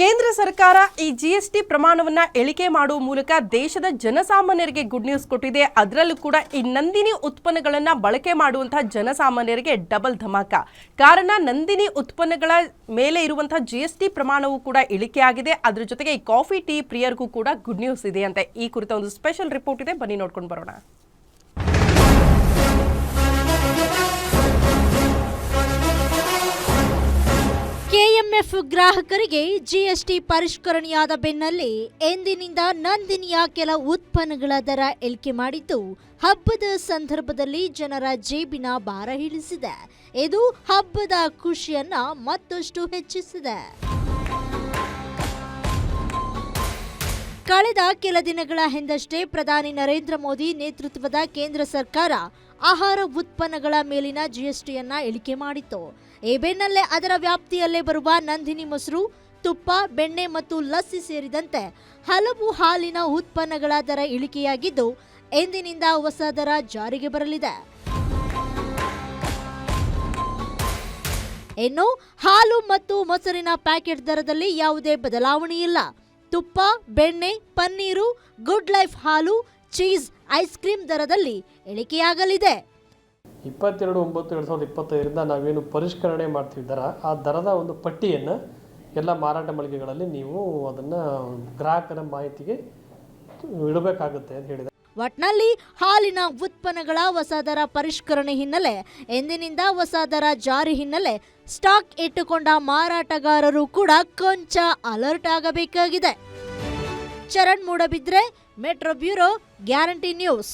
ಕೇಂದ್ರ ಸರ್ಕಾರ ಈ ಜಿಎಸ್ಟಿ ಪ್ರಮಾಣವನ್ನ ಇಳಿಕೆ ಮಾಡುವ ಮೂಲಕ ದೇಶದ ಜನಸಾಮಾನ್ಯರಿಗೆ ಗುಡ್ ನ್ಯೂಸ್ ಕೊಟ್ಟಿದೆ. ಅದರಲ್ಲೂ ಕೂಡ ಈ ನಂದಿನಿ ಉತ್ಪನ್ನಗಳನ್ನ ಬಳಕೆ ಮಾಡುವಂತಹ ಜನಸಾಮಾನ್ಯರಿಗೆ ಡಬಲ್ ಧಮಾಕ. ಕಾರಣ ನಂದಿನಿ ಉತ್ಪನ್ನಗಳ ಮೇಲೆ ಇರುವಂತಹ ಜಿಎಸ್ಟಿ ಪ್ರಮಾಣವೂ ಕೂಡ ಇಳಿಕೆ ಆಗಿದೆ. ಅದರ ಜೊತೆಗೆ ಈ ಕಾಫಿ ಟೀ ಪ್ರಿಯರಿಗೂ ಕೂಡ ಗುಡ್ ನ್ಯೂಸ್ ಇದೆ ಅಂತ ಈ ಕುರಿತ ಒಂದು ಸ್ಪೆಷಲ್ ರಿಪೋರ್ಟ್ ಇದೆ. ಬನ್ನಿ ನೋಡ್ಕೊಂಡು ಬರೋಣ. ಕೆಎಂಎಫ್ ಗ್ರಾಹಕರಿಗೆ ಜಿಎಸ್ಟಿ ಪರಿಷ್ಕರಣೆಯಾದ ಬೆನ್ನಲ್ಲೇ ಎಂದಿನಿಂದ ನಂದಿನಿಯ ಕೆಲ ಉತ್ಪನ್ನಗಳ ದರ ಇಳಿಕೆ ಮಾಡಿದ್ದು, ಹಬ್ಬದ ಸಂದರ್ಭದಲ್ಲಿ ಜನರ ಜೇಬಿನ ಭಾರ ಇಳಿಸಿದೆ. ಇದು ಹಬ್ಬದ ಖುಷಿಯನ್ನ ಮತ್ತಷ್ಟು ಹೆಚ್ಚಿಸಿದೆ. ಕಳೆದ ಕೆಲ ದಿನಗಳ ಹಿಂದಷ್ಟೇ ಪ್ರಧಾನಿ ನರೇಂದ್ರ ಮೋದಿ ನೇತೃತ್ವದ ಕೇಂದ್ರ ಸರ್ಕಾರ ಆಹಾರ ಉತ್ಪನ್ನಗಳ ಮೇಲಿನ ಜಿಎಸ್ಟಿಯನ್ನ ಇಳಿಕೆ ಮಾಡಿತ್ತು. ಈ ಬೆನ್ನಲ್ಲೇ ಅದರ ವ್ಯಾಪ್ತಿಯಲ್ಲೇ ಬರುವ ನಂದಿನಿ ಮೊಸರು, ತುಪ್ಪ, ಬೆಣ್ಣೆ ಮತ್ತು ಲಸ್ಸಿ ಸೇರಿದಂತೆ ಹಲವು ಹಾಲಿನ ಉತ್ಪನ್ನಗಳ ದರ ಇಳಿಕೆಯಾಗಿದ್ದು, ಎಂದಿನಿಂದ ಹೊಸ ದರ ಜಾರಿಗೆ ಬರಲಿದೆ. ಇನ್ನು ಹಾಲು ಮತ್ತು ಮೊಸರಿನ ಪ್ಯಾಕೆಟ್ ದರದಲ್ಲಿ ಯಾವುದೇ ಬದಲಾವಣೆ ಇಲ್ಲ ತುಪ್ಪ ಬೆಣ್ಣೆ ಪನ್ನೀರು ಗುಡ್ ಲೈಫ್ ಹಾಲು ಚೀಸ್ ಐಸ್ ಕ್ರೀಮ್ ದರದಲ್ಲಿ ಇಳಿಕೆಯಾಗಲಿದೆ ಇಪ್ಪತ್ತೆರಡು ಒಂಬತ್ತು ಎರಡು ಸಾವಿರದ ಇಪ್ಪತ್ತೈದರಿಂದ ನಾವೇನು ಪರಿಷ್ಕರಣೆ ಮಾಡ್ತಿದ್ದಾರ ಆ ದರದ ಒಂದು ಪಟ್ಟಿಯನ್ನು ಎಲ್ಲ ಮಾರಾಟ ಮಳಿಗೆಗಳಲ್ಲಿ ನೀವು ಅದನ್ನು ಗ್ರಾಹಕರ ಮಾಹಿತಿಗೆ ಇಡಬೇಕಾಗುತ್ತೆ ಅಂತ ಹೇಳಿದೆ ಒಟ್ನಲ್ಲಿ ಹಾಲಿನ ಉತ್ಪನ್ನಗಳ ಹೊಸ ದರ ಪರಿಷ್ಕರಣೆ ಹಿನ್ನೆಲೆ ಎಂದಿನಿಂದ ಹೊಸ ದರ ಜಾರಿ ಹಿನ್ನೆಲೆ ಸ್ಟಾಕ್ ಇಟ್ಟುಕೊಂಡ ಮಾರಾಟಗಾರರು ಕೂಡ ಕೊಂಚ ಅಲರ್ಟ್ ಆಗಬೇಕಾಗಿದೆ. Charan Moodbidri metro bureau guarantee news.